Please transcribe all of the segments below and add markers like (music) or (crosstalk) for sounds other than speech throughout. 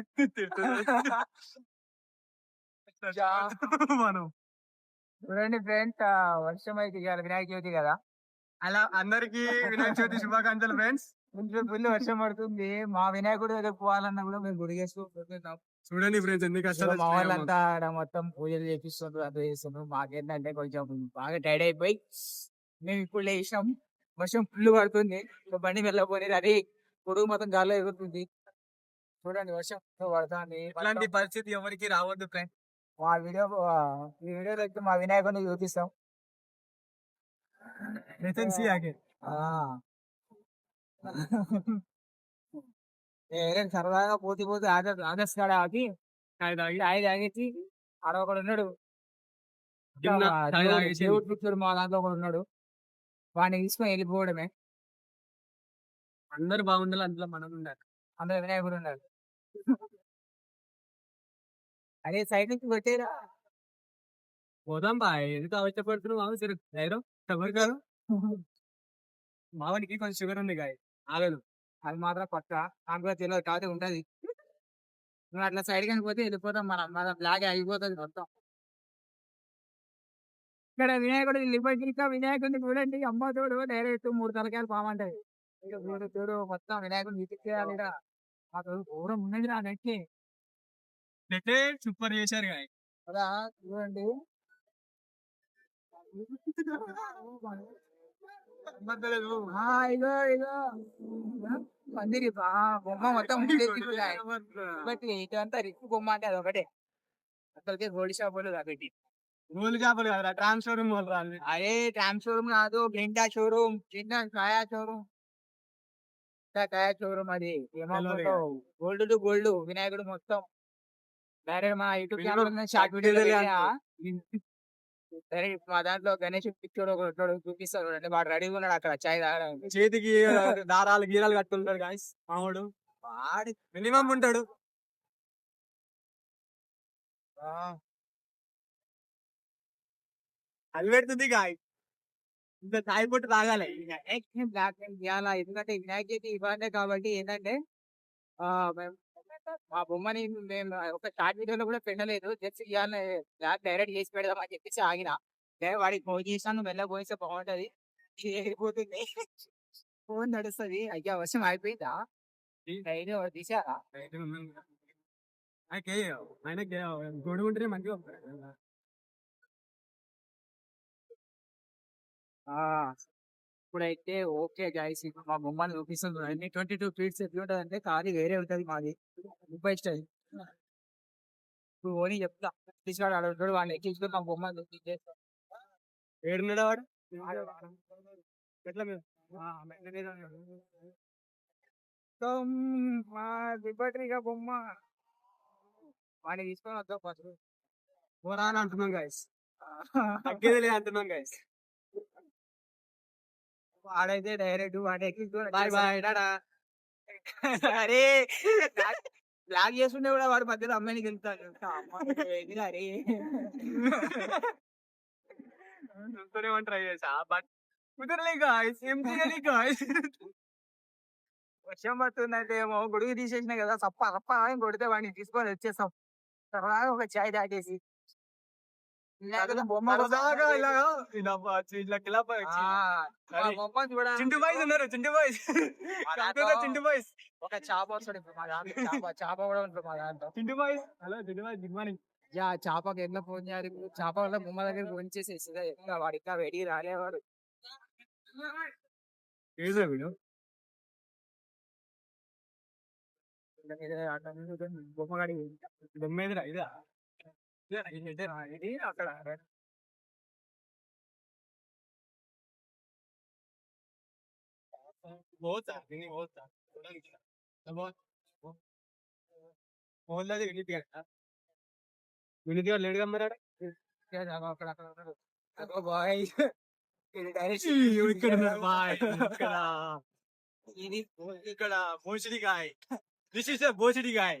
(laughs) (laughs) (laughs) మనం. చూడండి ఫ్రెండ్స్ వర్షం అయితే ఇవాళ వినాయక చవితి కదా. అలా అందరికి వినాయక చవితి శుభాకాంక్షలు ఫ్రెండ్స్. ఫుల్ ఫుల్ వర్షం పడుతుంది. మా వినాయకుడి దగ్గర పోవాలన్నా కూడా మేము గుడి చేసుకుంటున్నాం చూడండి ఫ్రెండ్స్ సో కష్టాలు మా వాళ్ళంతా మొత్తం పూజలు చేపిస్తున్నారు అది చేస్తున్నారు. మాకేంటంటే కొంచెం బాగా టైర్డ్ అయిపోయి మేము ఇప్పుడు లేచినాం. వర్షం ఫుల్ పడుతుంది. బండి వెళ్ళబోలేదు అది పొడుగు మొత్తం గాల్లో ఎగురుతుంది చూడండి వర్షం పడుతుంది ఇట్లాంటి పరిస్థితి ఎవరికి రావద్దు ఫ్రెండ్స్ మా వీడియో ఈ వీడియోలో అయితే మా వినాయకుడిని చూపిస్తాం. సరదాగా పోతే పోతే ఆగస్ ఆగస్ట్ కాడ ఆగి ఐదు ఆగేసి ఆడ ఒకడు ఉన్నాడు. దేవుడు- పిక్చర్ మా దాంట్లో ఒకడు ఉన్నాడు. వాడిని తీసుకొని వెళ్ళిపోవడమే. అందరు బాగుండాలి అందులో మనం ఉండాలి. అందులో వినాయకుడు ఉన్నాడు అరే సైడ్ నుంచి కొట్టేరా. పోదాం బా ఎందుకు అవసరపడుతున్నావు మావ సరే ధైర్యం ఎవరు కాదు. మావానికి కొంచెం షుగర్ ఉంది గాయ ఆగదు అది మాత్రం పక్క నాకు కూడా తెలియదు కాబట్టి ఉంటది. నువ్వు అట్లా సైడ్ కానీ పోతే వెళ్ళిపోతాం మనం మన బ్లాగ్ అయిపోతుంది మొత్తం. ఇక్కడ వినాయకుడు వెళ్ళిపోయి వినాయకుడిని చూడండి అమ్మ చూడు డైరెక్ట్ మూడు తలకాయలు పామంటాయి ఇక చూడు చూడు మొత్తం వినాయకుడిని ఇచ్చేయాలి మాకు ఘోరం ఉన్నది నా నెట్టి నెట్టే సూపర్ చేశారు గాయ కదా చూడండి. ఇగో ఇగో. బొమ్మ మొత్తం బట్ ఇదంతా రిక్కు బొమ్మ అంటే అది ఒకటే. అసలుకే గోల్డ్ కాబట్టి. రోల్ చేపలు కదా షోరూమ్ వాళ్ళు అదే ట్రామ్ షోరూమ్ కాదు బ్లిండా షోరూమ్ చిన్న కాయా షోరూమ్. కాయా షోరూమ్ అది గోల్డ్ టు గోల్డ్ వినాయకుడు మొత్తం. డైరెక్ట్ మా YouTube channel short video direct (laughs) మా దాంట్లో గణేష్ పిక్చర్ ఒకటి ఉంటాడు చూపిస్తాడు అంటే వాడు రెడీగా ఉన్నాడు అక్కడ చాయ్ తాగడానికి. చేతికి దారాలు గీరాలు కట్టుకుంటాడు గాయస్ మామూడు. వాడి మినిమం ఉంటాడు. అది పెడుతుంది గాయ. ఇంత తాయి పొట్టు తాగాలి. బ్లాక్ ఇవ్వాలా ఎందుకంటే వినాయక చవితి ఇవ్వాలే కాబట్టి ఏంటంటే మా బొమ్మని మేము ఒక షార్ట్ వీడియోలో కూడా పెట్టలేదు జస్ట్ ఇవాళ బ్లాక్ డైరెక్ట్ చేసి పెడదాం అని చెప్పేసి ఆగిన. వాడికి ఫోన్ చేసాను మెల్ల పోయిస్తే బాగుంటది. ఇది వెళ్ళిపోతుంది ఫోన్ నడుస్తుంది. అయ్యా వర్షం అయిపోయిందా డైరీ తీసారా ఆయనకి ఉంటేనే మంచిగా ఇప్పుడైతే ఓకే గైస్ మా బొమ్మని చూపిస్తుంది అన్ని ట్వంటీ టూ ఫీట్స్ ఎట్లా ఉంటుంది అంటే ఖాళీ వేరే ఉంటుంది మాది. ముప్పై స్టైల్. ఇప్పుడు ఓని చెప్తా. తీసుకురాడు ఉంటాడు వాడిని ఎక్కించుకొని మా బొమ్మని ఏడున్నాడు వాడు? ఎట్లా మా దిబ్బట్రిగా బొమ్మ. వాడిని తీసుకొని వద్దాం ఫస్ట్. పోరా అని అంటున్నాం గాయస్. (laughs) తగ్గేది లేదు అంటున్నాం గాయస్. వాడైతే డైరెక్ట్ ఎక్కించుకొని బాయ్ బాయ్ అరే బ్లాక్ చేస్తుండే కూడా వాడు మధ్యలో అమ్మాయిని గెలుతాడు అరే ట్రై చేసా బట్ కుదరలే గాయస్ ఏం చేయాలి గాయస్ వర్షం పడుతుందంటే ఏమో గొడుగు తీసేసిన కదా సప్ప సప్ప కొడితే వాడిని తీసుకొని వచ్చేస్తాం. తర్వాత ఒక చాయ్ తాగేసి చింటు బాయ్స్ ఉన్నారు చింటు బాయ్స్. చింటు ఒక చాప వస్తాడు ఇప్పుడు మా దాంట్లో చాప చాప కూడా ఉంటుంది మా దాంట్లో. Chintu boys. Hello Chintu boys good morning. Yeah చాపకి ఎట్లా ఫోన్ చేయాలి? చాప వల్ల బొమ్మ దగ్గర ఫోన్ చేసి ఇంకా వాడు ఇంకా వెడికి రాలేవాడు. ఏదో వీడు? నిలబడి బొమ్మ ఇదా? ఇది ఇదేనా? ఇది అక్కడ పోతా దీన్ని పోతా చూడడానికి. అబ్బో. పోలేదు వినీత్ గారు వినీత్ గారు లేడుగా మరి ఆడ? అక్కడ అక్కడ అక్కడ ఉన్నాడు. అగో బాయ్ ఇది డైరెక్ట్ ఇక్కడ ఉన్నాడు బాయ్ ఇక్కడ ఇది ఇక్కడ మోసిడి గాయ్ దిస్ ఇస్ బోసిడి గాయ్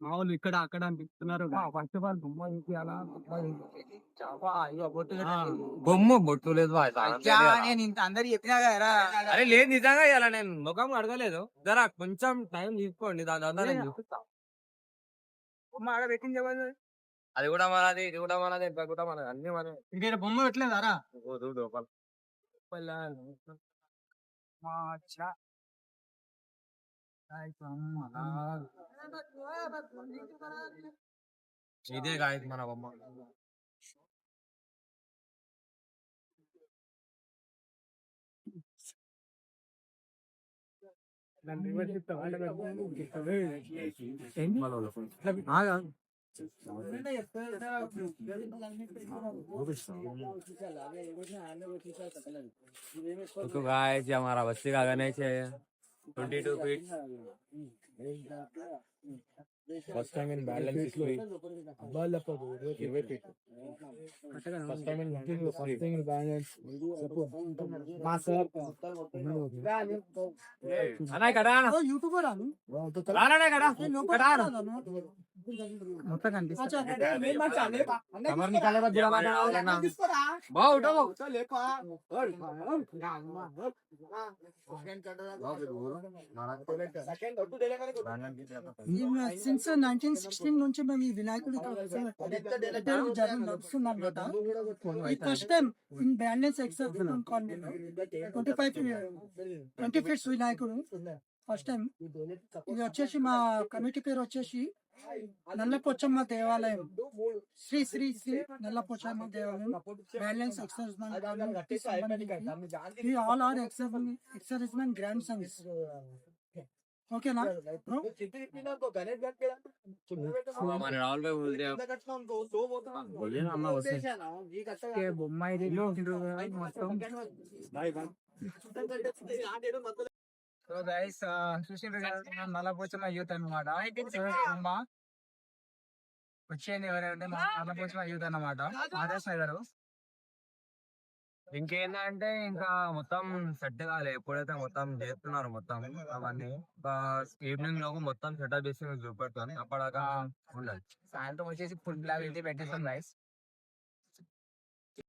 మామూలు ఇక్కడ అక్కడ అనిపిస్తున్నారు ఫస్ట్ ఆఫ్ ఆల్ బొమ్మ చూపించాలా బొమ్మ బొట్టు లేదు నేను ఇంత అందరు చెప్పినా కదా అరే లేదు నిజంగా ఇలా నేను ముఖం అడగలేదు. జరా కొంచెం టైం తీసుకోండి దాని తర్వాత బొమ్మ ఆడ పెట్టింది ఎవరు అది కూడా మనది ఇది కూడా మనది ఇది కూడా మనది అన్ని మనది. ఇంకేదో బొమ్మ పెట్టలేదారా ఓ చూడు లోపల. ఇదే కాదు మన బొమ్మ तो गाइस ये हमारा बच्चे का गणेश है twenty two feet first time in balance ఇరవై feet first time in first time in balance మా సార్ అన్నా ఇక్కడ యూట్యూబర్ అన్నా మొత్తం కనిపిస్తుంది నైన్టీన్ సిక్స్టీన్ నుంచి మేము ఈ వినాయకుడు నడుస్తున్నాం కదా ఈ first time in balance except twenty five twenty fifth వినాయకుడు ఫస్ట్ టైం ఇది వచ్చేసి మా కమిటీ పేరు వచ్చేసి నల్లపోచమ్మ దేవాలయం శ్రీ శ్రీ శ్రీ నల్లపోచమ్మ దేవాలయం balance exercise all are exercise men grand sons ఓకేనా బొమ్మాయి మొత్తం సో గైస్ చూసిండ్రు కదా నల్లపోచమ్మ యూత్ అనమాట వచ్చేయండి ఎవరైనా మా యూత్ అన్నమాట. ఆదర్శ్ నగర్ ఇంకేందంటే ఇంకా మొత్తం సెట్ కాలే. ఎప్పుడైతే మొత్తం చేస్తున్నారు మొత్తం అవన్నీ ఈవినింగ్ లోపు మొత్తం సెటప్ చేసి మీకు చూపెడతాను అప్పటిదాకా ఉండాలి. సాయంత్రం వచ్చేసి ఫుడ్ బ్లాగ్ అయితే పెట్టేస్తాం గైస్